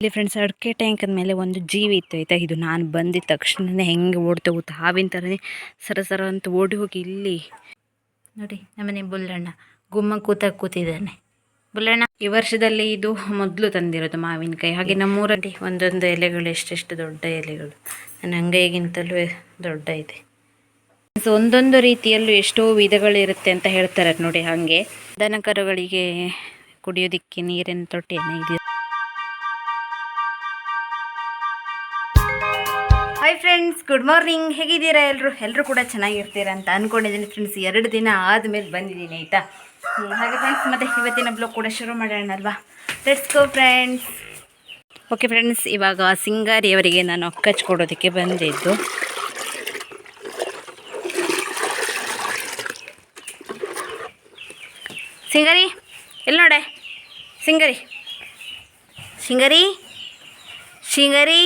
ಇಲ್ಲಿ ಫ್ರೆಂಡ್ಸ್ ಅಡಿಕೆ ಟ್ಯಾಂಕ್ ಮೇಲೆ ಒಂದು ಜೀವಿ ಇತ್ತು. ಆಯ್ತಾ? ಇದು ನಾನು ಬಂದಿದ ತಕ್ಷಣನೇ ಹೆಂಗೆ ಓಡ್ತಾ ಹೋಗುತ್ತೆ ಹಾವಿನ ಥರನೇ ಸರ ಸರ ಅಂತ ಓಡಿ ಹೋಗಿ ಇಲ್ಲಿ. ನೋಡಿ, ನಮ್ಮನೆ ಬುಲ್ಲಣ್ಣ ಗುಮ್ಮ ಕೂತ ಕೂತಿದ್ದಾನೆ. ಬುಲ್ಲಣ್ಣ, ಈ ವರ್ಷದಲ್ಲಿ ಇದು ಮೊದಲು ತಂದಿರೋದು ಮಾವಿನಕಾಯಿ. ಹಾಗೆ ನಮ್ಮೂರಲ್ಲಿ ಒಂದೊಂದು ಎಲೆಗಳು, ಎಷ್ಟೆಷ್ಟು ದೊಡ್ಡ ಎಲೆಗಳು. ನನ್ನ ಅಂಗೈಗಿಂತಲೂ ದೊಡ್ಡ ಇದೆ. ಒಂದೊಂದು ರೀತಿಯಲ್ಲೂ ಎಷ್ಟೋ ವಿಧಗಳಿರುತ್ತೆ ಅಂತ ಹೇಳ್ತಾರೆ ನೋಡಿ ಹಾಗೆ. ದನ ಕರುಗಳಿಗೆ ಕುಡಿಯೋದಿಕ್ಕೆ ನೀರಿನ ತೊಟ್ಟಿಯನ್ನು ಇದೆ ಹಾಯ್ ಫ್ರೆಂಡ್ಸ್ ಗುಡ್ ಮಾರ್ನಿಂಗ್ ಹೇಗಿದ್ದೀರಾ ಎಲ್ಲರೂ ಎಲ್ಲರೂ ಕೂಡ ಚೆನ್ನಾಗಿರ್ತೀರಾ ಅಂತ ಅಂದ್ಕೊಂಡಿದ್ದೀನಿ ಫ್ರೆಂಡ್ಸ್ ಎರಡು ದಿನ ಆದಮೇಲೆ ಬಂದಿದ್ದೀನಿ, ಆಯಿತಾ? ಹಾಗೆ ಫ್ರೆಂಡ್ಸ್ ಮತ್ತೆ ಇವತ್ತಿನ ಬ್ಲಾಗ್ ಕೂಡ ಶುರು ಮಾಡೋಣ ಅಲ್ವಾ? Let's go friends okay friends ಇವಾಗ ಸಿಂಗಾರಿಯವರಿಗೆ ನಾನು ಕೊಡೋದಕ್ಕೆ ಬಂದಿದ್ದು. ಸಿಂಗರಿ ಎಲ್ಲಿ ನೋಡೆ? ಸಿಂಗರಿ. ಸಿಂಗರಿ? ಸಿಂಗರಿ?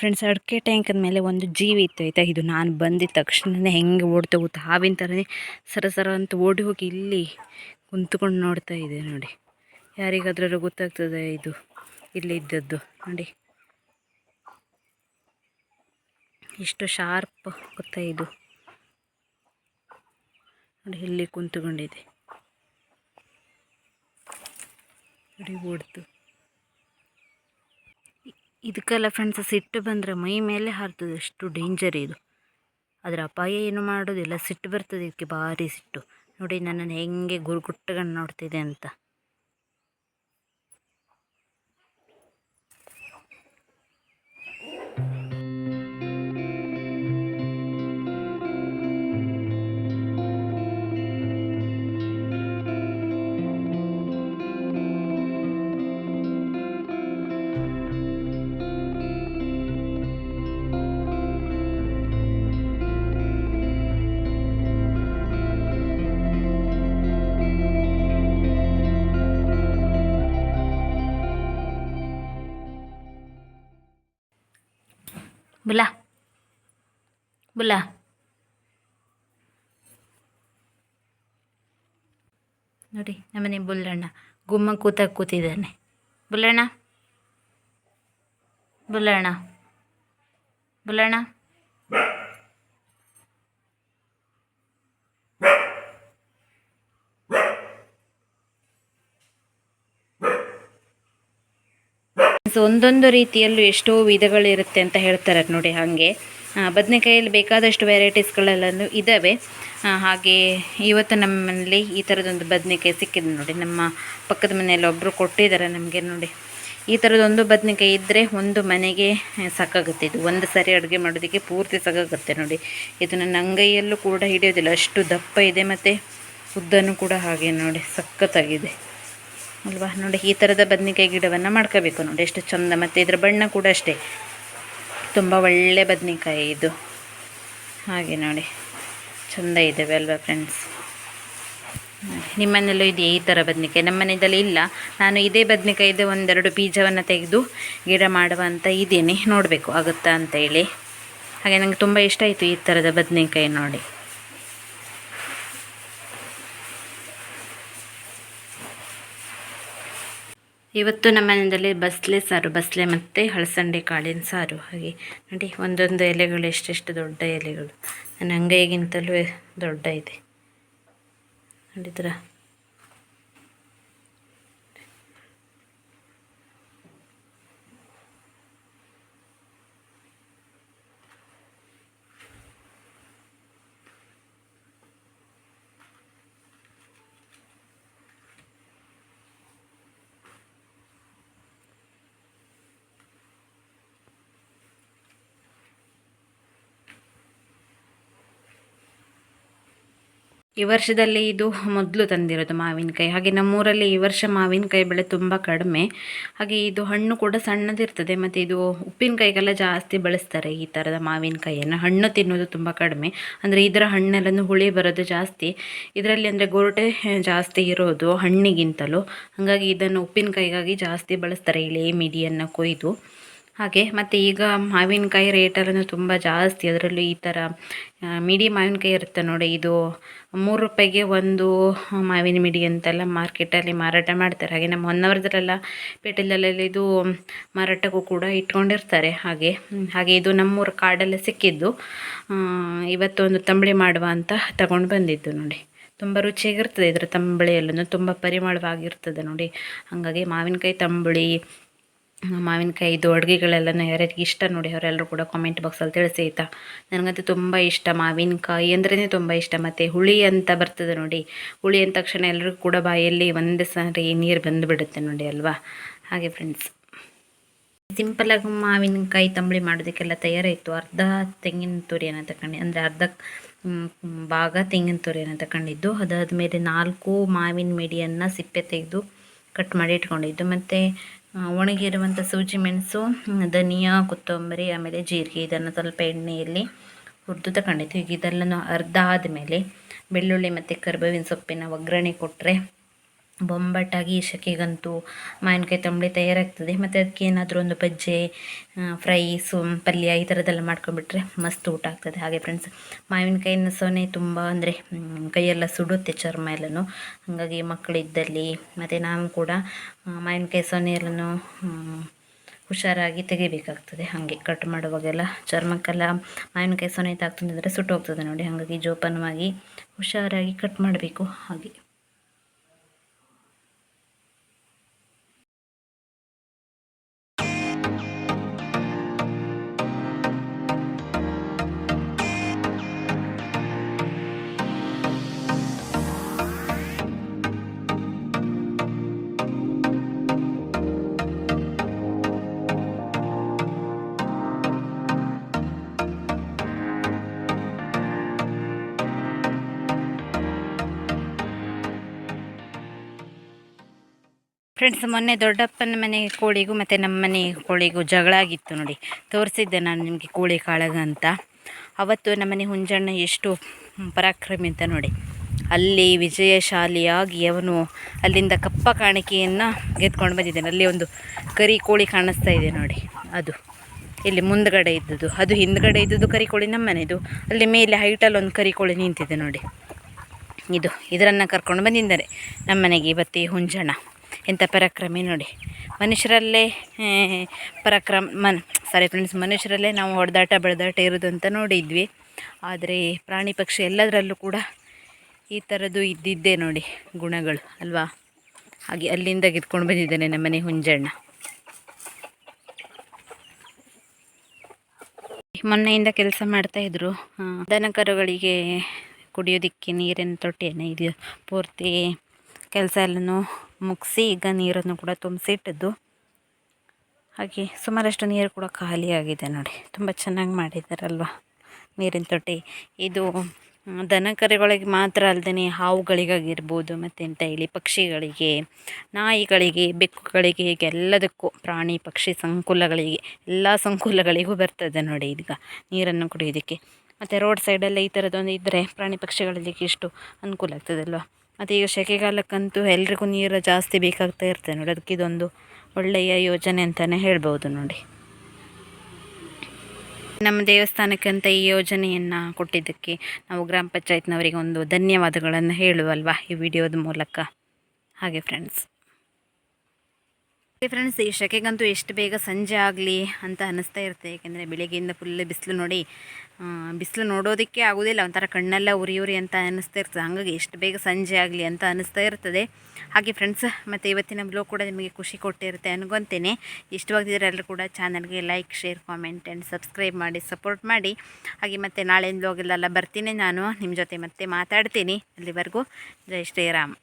ಫ್ರೆಂಡ್ಸ್ ಅಡಿಕೆ ಟ್ಯಾಂಕ್ ಮೇಲೆ ಒಂದು ಜೀವಿ ಇತ್ತು, ಆಯಿತಾ? ಇದು ನಾನು ಬಂದಿದ್ದ ತಕ್ಷಣನೇ ಹೆಂಗೆ ಓಡ್ತಾ ಹೋಗುತ್ತೆ ಹಾವಿನ ಥರನೇ ಸರ ಸರ ಅಂತ ಓಡಿ ಹೋಗಿ ಇಲ್ಲಿ ಕುಂತ್ಕೊಂಡು ನೋಡ್ತಾ ಇದೆ ನೋಡಿ. ಯಾರಿಗಾದ್ರೂ ಗೊತ್ತಾಗ್ತದೆ ಇದು? ಇಲ್ಲಿ ಇದ್ದದ್ದು, ನೋಡಿ. ಎಷ್ಟು ಶಾರ್ಪ್ ಗೊತ್ತಾ ಇದು? ನೋಡಿ, ಇಲ್ಲಿ ಕುಂತ್ಕೊಂಡಿದೆ ನೋಡಿ, ಓಡ್ತು. ಇದಕ್ಕೆಲ್ಲ ಫ್ರೆಂಡ್ಸ್ ಸಿಟ್ಟು ಬಂದರೆ ಮೈ ಮೇಲೆ ಹಾರ್ತದೆ, ಅಷ್ಟು ಡೇಂಜರ್ ಇದು. ಅದರ ಅಪಾಯ ಏನು ಮಾಡೋದಿಲ್ಲ, ಸಿಟ್ಟು ಬರ್ತದೆ, ಇದಕ್ಕೆ ಭಾರಿ ಸಿಟ್ಟು. ನೋಡಿ ನನ್ನನ್ನು ಹೆಂಗೆ ಗುರುಗುಟ್ಟಗಣ್ಣು ನೋಡ್ತಿದೆ ಅಂತ. ಬುಲ್ಲ ಬುಲಾ ನೋಡಿ ನಮ್ಮನೆ ಬುಲ್ಲಣ್ಣ. ಗುಮ್ಮ ಕೂತಾಗ ಕೂತಿದ್ದಾನೆ. ಬುಲ್ಲಣ್ಣ. ಬುಲ್ಲಣ್ಣ. ಬುಲ್ಲಣ್ಣ. ಒಂದೊಂದು ರೀತಿಯಲ್ಲೂ ಎಷ್ಟೋ ವಿಧಗಳಿರುತ್ತೆ ಅಂತ ಹೇಳ್ತಾರೆ ನೋಡಿ ಹಾಗೆ. ಬದನೆಕಾಯಲ್ಲಿ ಬೇಕಾದಷ್ಟು ವೆರೈಟೀಸ್ಗಳೆಲ್ಲೂ ಇದ್ದಾವೆ. ಹಾಗೆ ಇವತ್ತು ನಮ್ಮಲ್ಲಿ ಈ ಥರದೊಂದು ಬದನೆಕಾಯಿ ಸಿಕ್ಕಿದೆ ನೋಡಿ. ನಮ್ಮ ಪಕ್ಕದ ಮನೆಯಲ್ಲಿ ಒಬ್ಬರು ಕೊಟ್ಟಿದ್ದಾರೆ ನಮಗೆ ನೋಡಿ. ಈ ಥರದೊಂದು ಬದನೆಕಾಯಿ ಇದ್ದರೆ ಒಂದು ಮನೆಗೆ ಸಾಕಾಗುತ್ತೆ. ಇದು ಒಂದು ಸರಿ ಅಡುಗೆ ಮಾಡೋದಕ್ಕೆ ಪೂರ್ತಿ ಸಾಕಾಗುತ್ತೆ ನೋಡಿ. ಇದು ನನ್ನ ಅಂಗೈಯಲ್ಲೂ ಕೂಡ ಹಿಡಿಯೋದಿಲ್ಲ. ಅಷ್ಟು ದಪ್ಪ ಇದೆ ಮತ್ತು ಉದ್ದನೂ ಕೂಡ ಹಾಗೆ ನೋಡಿ. ಸಖತ್ತಾಗಿದೆ. ಅಲ್ವಾ? ನೋಡಿ, ಈ ಥರದ ಬದನೆಕಾಯಿ ಗಿಡವನ್ನು ಮಾಡ್ಕೋಬೇಕು ನೋಡಿ. ಎಷ್ಟು ಚಂದ. ಮತ್ತು ಇದರ ಬಣ್ಣ ಕೂಡ ಅಷ್ಟೇ. ತುಂಬ ಒಳ್ಳೆ ಬದನೆಕಾಯಿ ಇದು. ಹಾಗೆ ನೋಡಿ. ಚಂದ ಇದ್ದಾವೆ ಅಲ್ವಾ ಫ್ರೆಂಡ್ಸ್ ನಿಮ್ಮನೆಯಲ್ಲೂ ಇದೆಯಾ ಈ ಥರ ಬದನೆಕಾಯಿ? ನಮ್ಮ ಮನೆಯಲ್ಲಿ ಇಲ್ಲ. ನಾನು ಇದೇ ಬದನೆಕಾಯಿದು ಒಂದೆರಡು ಬೀಜವನ್ನು ತೆಗೆದು ಗಿಡ ಮಾಡುವ ಅಂತ ಇದ್ದೀನಿ. ನೋಡಬೇಕು, ಆಗುತ್ತಾ ಅಂತ ಹೇಳಿ. ಹಾಗೆ ನನಗೆ ತುಂಬ ಇಷ್ಟ ಆಯಿತು ಈ ಥರದ ಬದನೆಕಾಯಿ ನೋಡಿ. ಇವತ್ತು ನಮ್ಮ ಮನೆಯಲ್ಲಿ ಬಸ್ಲೆ ಸಾರು, ಬಸ್ಲೆ ಮತ್ತು ಹಳಸಂಡೆ ಕಾಳಿನ ಸಾರು. ಹಾಗೆ ನೋಡಿ, ಒಂದೊಂದು ಎಲೆಗಳು, ಎಷ್ಟೆಷ್ಟು ದೊಡ್ಡ ಎಲೆಗಳು. ನನ್ನ ಅಂಗೈಗಿಂತಲೂ ದೊಡ್ಡ ಇದೆ. ನೋಡಿದ್ರ? ಈ ವರ್ಷದಲ್ಲಿ ಇದು ಮೊದಲು ತಂದಿರೋದು ಮಾವಿನಕಾಯಿ. ಹಾಗೆ ನಮ್ಮೂರಲ್ಲಿ ಈ ವರ್ಷ ಮಾವಿನಕಾಯಿ ಬೆಳೆ ತುಂಬ ಕಡಿಮೆ. ಹಾಗೆ ಇದು ಹಣ್ಣು ಕೂಡ ಸಣ್ಣದಿರ್ತದೆ. ಮತ್ತು ಇದು ಉಪ್ಪಿನಕಾಯಿಗೆಲ್ಲ ಜಾಸ್ತಿ ಬಳಸ್ತಾರೆ ಈ ಥರದ ಮಾವಿನಕಾಯಿಯನ್ನು. ಹಣ್ಣು ತಿನ್ನೋದು ತುಂಬ ಕಡಿಮೆ. ಅಂದರೆ ಇದರ ಹಣ್ಣೆಲ್ಲನೂ ಹುಳಿ ಬರೋದು ಜಾಸ್ತಿ. ಇದರಲ್ಲಿ ಅಂದರೆ ಗೊರಟೆ ಜಾಸ್ತಿ ಇರೋದು ಹಣ್ಣಿಗಿಂತಲೂ. ಹಾಗಾಗಿ ಇದನ್ನು ಉಪ್ಪಿನಕಾಯಿಗಾಗಿ ಜಾಸ್ತಿ ಬಳಸ್ತಾರೆ. ಇಲ್ಲಿ ಮಿಡಿಯನ್ನು ಕೊಯ್ದು. ಹಾಗೆ ಮತ್ತು ಈಗ ಮಾವಿನಕಾಯಿ ರೇಟಲ್ಲೂ ತುಂಬ ಜಾಸ್ತಿ. ಅದರಲ್ಲೂ ಈ ಥರ ಮಿಡಿ ಮಾವಿನಕಾಯಿ ಇರುತ್ತೆ ನೋಡಿ. ಇದು ಮೂರು ರೂಪಾಯಿಗೆ ಒಂದು ಮಾವಿನ ಮಿಡಿ ಅಂತೆಲ್ಲ ಮಾರ್ಕೆಟಲ್ಲಿ ಮಾರಾಟ ಮಾಡ್ತಾರೆ. ಹಾಗೆ ನಮ್ಮ ಹೊನ್ನವರದಲ್ಲೆಲ್ಲ ಪೇಟೆಲೆಲ್ಲ ಇದು ಮಾರಾಟಕ್ಕೂ ಕೂಡ ಇಟ್ಕೊಂಡಿರ್ತಾರೆ. ಹಾಗೆ ಹಾಗೆ ಇದು ನಮ್ಮೂರ ಕಾಡಲ್ಲೇ ಸಿಕ್ಕಿದ್ದು. ಇವತ್ತೊಂದು ತಂಬಳಿ ಮಾಡುವ ಅಂತ ತಗೊಂಡು ಬಂದಿದ್ದು ನೋಡಿ. ತುಂಬ ರುಚಿಯಾಗಿರ್ತದೆ ಇದರ ತಂಬಳಿಯಲ್ಲೂ ತುಂಬ ಪರಿಮಳವಾಗಿರ್ತದೆ ನೋಡಿ. ಹಾಗಾಗಿ ಮಾವಿನಕಾಯಿ ತಂಬಳಿ ಮಾವಿನಕಾಯಿದು ಅಡುಗೆಗಳೆಲ್ಲ ಯಾರ್ಯಾರಿಗೆ ಇಷ್ಟ ನೋಡಿ ಅವರೆಲ್ಲರೂ ಕೂಡ ಕಾಮೆಂಟ್ ಬಾಕ್ಸಲ್ಲಿ ತಿಳಿಸಿ, ಆಯಿತಾ? ನನಗಂತೂ ತುಂಬ ಇಷ್ಟ ಮಾವಿನಕಾಯಿ ಅಂದ್ರೇ ತುಂಬ ಇಷ್ಟ. ಮತ್ತು ಹುಳಿ ಅಂತ ಬರ್ತದೆ ನೋಡಿ. ಹುಳಿ ಅಂದ ತಕ್ಷಣ ಎಲ್ಲರಿಗೂ ಕೂಡ ಬಾಯಲ್ಲಿ ಒಂದೇ ಸಾರಿ ನೀರು ಬಂದುಬಿಡುತ್ತೆ ನೋಡಿ ಅಲ್ವಾ? ಹಾಗೆ ಫ್ರೆಂಡ್ಸ್ ಸಿಂಪಲಾಗಿ ಮಾವಿನಕಾಯಿ ತಂಬಳಿ ಮಾಡೋದಕ್ಕೆಲ್ಲ ತಯಾರಾಯಿತು. ಅರ್ಧ ತೆಂಗಿನ ತುರಿಯನ್ನು ತಗೊಂಡು ಅಂದರೆ ಅರ್ಧ ಭಾಗ ತೆಂಗಿನ ತುರಿಯನ್ನು ತಗೊಂಡಿದ್ದು ಅದಾದಮೇಲೆ ನಾಲ್ಕು ಮಾವಿನ ಮಿಡಿಯನ್ನು ಸಿಪ್ಪೆ ತೆಗೆದು ಕಟ್ ಮಾಡಿ ಇಟ್ಕೊಂಡಿದ್ದು. ಮತ್ತು ಒಣಗಿರುವಂಥ ಸೂಜಿ ಮೆಣಸು, ಧನಿಯಾ, ಕೊತ್ತಂಬರಿ, ಆಮೇಲೆ ಜೀರಿಗೆ, ಇದನ್ನು ಸ್ವಲ್ಪ ಎಣ್ಣೆಯಲ್ಲಿ ಹುರಿದು ತಗೊಂಡಿದ್ವಿ ಈಗ ಇದೆಲ್ಲನೂ ಅರ್ಧ ಆದಮೇಲೆ ಬೆಳ್ಳುಳ್ಳಿ ಮತ್ತು ಕರ್ಬೇವಿನ ಸೊಪ್ಪಿನ ಒಗ್ಗರಣೆ ಕೊಟ್ಟರೆ ಬೊಂಬಟ್ಟಾಗಿ ಶಕೆಗಂತೂ ಮಾವಿನಕಾಯಿ ತಂಬಳಿ ತಯಾರಾಗ್ತದೆ. ಮತ್ತು ಅದಕ್ಕೆ ಏನಾದರೂ ಒಂದು ಬಜ್ಜೆ ಫ್ರೈ ಸು ಪಲ್ಯ ಈ ಥರದ್ದೆಲ್ಲ ಮಾಡ್ಕೊಂಡ್ಬಿಟ್ರೆ ಮಸ್ತ್ ಊಟ ಆಗ್ತದೆ. ಹಾಗೆ ಫ್ರೆಂಡ್ಸ್ ಮಾವಿನಕಾಯಿನ ಸೊನೆ ತುಂಬ ಅಂದರೆ ಕೈಯೆಲ್ಲ ಸುಡುತ್ತೆ ಚರ್ಮ ಎಲ್ಲನೂ. ಹಾಗಾಗಿ ಮಕ್ಕಳಿದ್ದಲ್ಲಿ ಮತ್ತು ನಾನು ಕೂಡ ಮಾವಿನಕಾಯಿ ಸೊನೆ ಎಲ್ಲನೂ ಹುಷಾರಾಗಿ ತೆಗಿಬೇಕಾಗ್ತದೆ. ಹಾಗೆ ಕಟ್ ಮಾಡುವಾಗೆಲ್ಲ ಚರ್ಮಕ್ಕೆಲ್ಲ ಮಾವಿನಕಾಯಿ ಸೊನೆ ತಾಕ್ತಂದರೆ ಸುಟ್ಟು ಹೋಗ್ತದೆ ನೋಡಿ. ಹಾಗಾಗಿ ಜೋಪಾನವಾಗಿ ಹುಷಾರಾಗಿ ಕಟ್ ಮಾಡಬೇಕು. ಹಾಗೆ. ಫ್ರೆಂಡ್ಸ್ ಮೊನ್ನೆ ದೊಡ್ಡಪ್ಪನ ಮನೆ ಕೋಳಿಗೂ ಮತ್ತು ನಮ್ಮ ಮನೆ ಕೋಳಿಗೂ ಜಗಳ ಆಗಿತ್ತು ನೋಡಿ. ತೋರಿಸಿದ್ದೆ ನಾನು ನಿಮಗೆ ಕೋಳಿ ಕಾಳಗ ಅಂತ. ಅವತ್ತು ನಮ್ಮನೆ ಹುಂಜಣ್ಣ ಎಷ್ಟು ಪರಾಕ್ರಮಿ ಅಂತ ನೋಡಿ. ಅಲ್ಲಿ ವಿಜಯಶಾಲಿಯಾಗಿ ಅವನು ಅಲ್ಲಿಂದ ಕಪ್ಪ ಕಾಣಿಕೆಯನ್ನು ಗೆದ್ಕೊಂಡು ಬಂದಿದ್ದೇನೆ. ಅಲ್ಲಿ ಒಂದು ಕರಿ ಕೋಳಿ ಕಾಣಿಸ್ತಾ ಇದೆ ನೋಡಿ. ಅದು ಇಲ್ಲಿ ಮುಂದ್ಗಡೆ ಇದ್ದದ್ದು. ಅದು ಹಿಂದ್ಗಡೆ ಇದ್ದದ್ದು ಕರಿ ಕೋಳಿ, ನಮ್ಮ ಮನೆದು ಅಲ್ಲಿ ಮೇಲೆ ಹೈಟಲ್ಲಿ ಒಂದು ಕರಿ ಕೋಳಿ ನಿಂತಿದೆ ನೋಡಿ. ಇದು, ಇದರನ್ನು ಕರ್ಕೊಂಡು ಬಂದಿದ್ದಾರೆ ನಮ್ಮ ಮನೆಗೆ ಇವತ್ತು ಹುಂಜಣ್ಣ. ಎಂಥ ಪರಾಕ್ರಮಿ ನೋಡಿ. ಮನುಷ್ಯರಲ್ಲೇ ಪರಾಕ್ರಮ, ಮನ್ ಸಾರಿ ಫ್ರೆಂಡ್ಸ್ ಮನುಷ್ಯರಲ್ಲೇ ನಾವು ಹೊಡೆದಾಟ, ಬೆಳೆದಾಟ ಇರೋದು ಅಂತ ನೋಡಿದ್ವಿ. ಆದರೆ ಪ್ರಾಣಿ ಪಕ್ಷಿ ಎಲ್ಲದರಲ್ಲೂ ಕೂಡ ಈ ಥರದ್ದು ಇದ್ದಿದ್ದೇ ನೋಡಿ ಗುಣಗಳು, ಅಲ್ವಾ? ಹಾಗೆ ಅಲ್ಲಿಂದ ಗೆದ್ಕೊಂಡು ಬಂದಿದ್ದೇನೆ ನಮ್ಮನೆ ಹುಂಜಣ್ಣ. ಮೊನ್ನೆಯಿಂದ ಕೆಲಸ ಮಾಡ್ತಾಯಿದ್ರು ದನ ಕರುಗಳಿಗೆ ಕುಡಿಯೋದಿಕ್ಕೆ ನೀರಿನ ತೊಟ್ಟಿಯನ್ನು ಇದು ಪೂರ್ತಿ ಕೆಲಸ ಎಲ್ಲನೂ ಮುಗಿಸಿ ಈಗ ನೀರನ್ನು ಕೂಡ ತುಂಬಿಸಿಟ್ಟದ್ದು. ಹಾಗೆ ಸುಮಾರಷ್ಟು ನೀರು ಕೂಡ ಖಾಲಿಯಾಗಿದೆ ನೋಡಿ. ತುಂಬ ಚೆನ್ನಾಗಿ ಮಾಡಿದ್ದಾರಲ್ವ ನೀರಿನ ತೊಟ್ಟಿ. ಇದು ದನ ಕರುಗಳಿಗೆ ಮಾತ್ರ ಅಲ್ಲದೆ ಹಾವುಗಳಿಗಾಗಿರ್ಬೋದು ಮತ್ತು ಎಂತ ಹೇಳಿ ಪಕ್ಷಿಗಳಿಗೆ, ನಾಯಿಗಳಿಗೆ, ಬೆಕ್ಕುಗಳಿಗೆ ಹೀಗೆ ಎಲ್ಲದಕ್ಕೂ ಪ್ರಾಣಿ, ಪಕ್ಷಿ ಸಂಕುಲಗಳಿಗೆ, ಎಲ್ಲ ಸಂಕುಲಗಳಿಗೂ ಬರ್ತದೆ ನೋಡಿ ಈಗ ನೀರನ್ನು ಕುಡಿಯೋದಕ್ಕೆ. ಮತ್ತು ರೋಡ್ ಸೈಡಲ್ಲೇ ಈ ಥರದ್ದೊಂದು ಇದ್ದರೆ ಪ್ರಾಣಿ ಪಕ್ಷಿಗಳಿಗೆ ಇಷ್ಟು ಅನುಕೂಲ ಆಗ್ತದಲ್ವ? ಮತ್ತು ಈಗ ಸೆಕೆಗಾಲಕ್ಕಂತೂ ಎಲ್ರಿಗೂ ನೀರು ಜಾಸ್ತಿ ಬೇಕಾಗ್ತಾ ಇರ್ತದೆ ನೋಡಿ. ಅದಕ್ಕೆ ಇದೊಂದು ಒಳ್ಳೆಯ ಯೋಜನೆ ಅಂತಲೇ ಹೇಳ್ಬೋದು ನೋಡಿ. ನಮ್ಮ ದೇವಸ್ಥಾನಕ್ಕಂತ ಈ ಯೋಜನೆಯನ್ನು ಕೊಟ್ಟಿದ್ದಕ್ಕೆ ನಾವು ಗ್ರಾಮ ಪಂಚಾಯತ್ನವರಿಗೆ ಒಂದು ಧನ್ಯವಾದಗಳನ್ನು ಹೇಳುವಲ್ವಾ ಈ ವಿಡಿಯೋದ ಮೂಲಕ. ಹಾಗೆ ಫ್ರೆಂಡ್ಸ್ ಫ್ರೆಂಡ್ಸ್ ಈ ಸೆಕೆಗಂತೂ ಎಷ್ಟು ಬೇಗ ಸಂಜೆ ಆಗಲಿ ಅಂತ ಅನ್ನಿಸ್ತಾ ಇರುತ್ತೆ. ಏಕೆಂದರೆ ಬೆಳಿಗ್ಗೆಯಿಂದ ಫುಲ್ ಬಿಸಿಲು ನೋಡಿ ಬಿಸಿಲು ನೋಡೋದಕ್ಕೆ ಆಗೋದಿಲ್ಲ. ಒಂಥರ ಕಣ್ಣೆಲ್ಲ ಉರಿ ಉರಿ ಅಂತ ಅನ್ನಿಸ್ತಾ ಇರ್ತದೆ. ಹಾಗಾಗಿ ಎಷ್ಟು ಬೇಗ ಸಂಜೆ ಆಗಲಿ ಅಂತ ಅನ್ನಿಸ್ತಾ ಇರ್ತದೆ. ಹಾಗೆ ಫ್ರೆಂಡ್ಸ್ ಮತ್ತು ಇವತ್ತಿನ ಬ್ಲೋ ಕೂಡ ನಿಮಗೆ ಖುಷಿ ಕೊಟ್ಟಿರುತ್ತೆ ಅನ್ಕೊತೇನೆ. ಇಷ್ಟವಾಗಿದ್ದರೆ ಎಲ್ಲರೂ ಕೂಡ ಚಾನಲ್ಗೆ like share comment and subscribe ಮಾಡಿ ಸಪೋರ್ಟ್ ಮಾಡಿ. ಹಾಗೆ ಮತ್ತು ನಾಳೆ ಬ್ಲಾಗಲ್ಲೆಲ್ಲ ಬರ್ತೀನಿ ನಾನು. ನಿಮ್ಮ ಜೊತೆ ಮತ್ತೆ ಮಾತಾಡ್ತೀನಿ. ಅಲ್ಲಿವರೆಗೂ ಜೈ ಶ್ರೀರಾಮ್.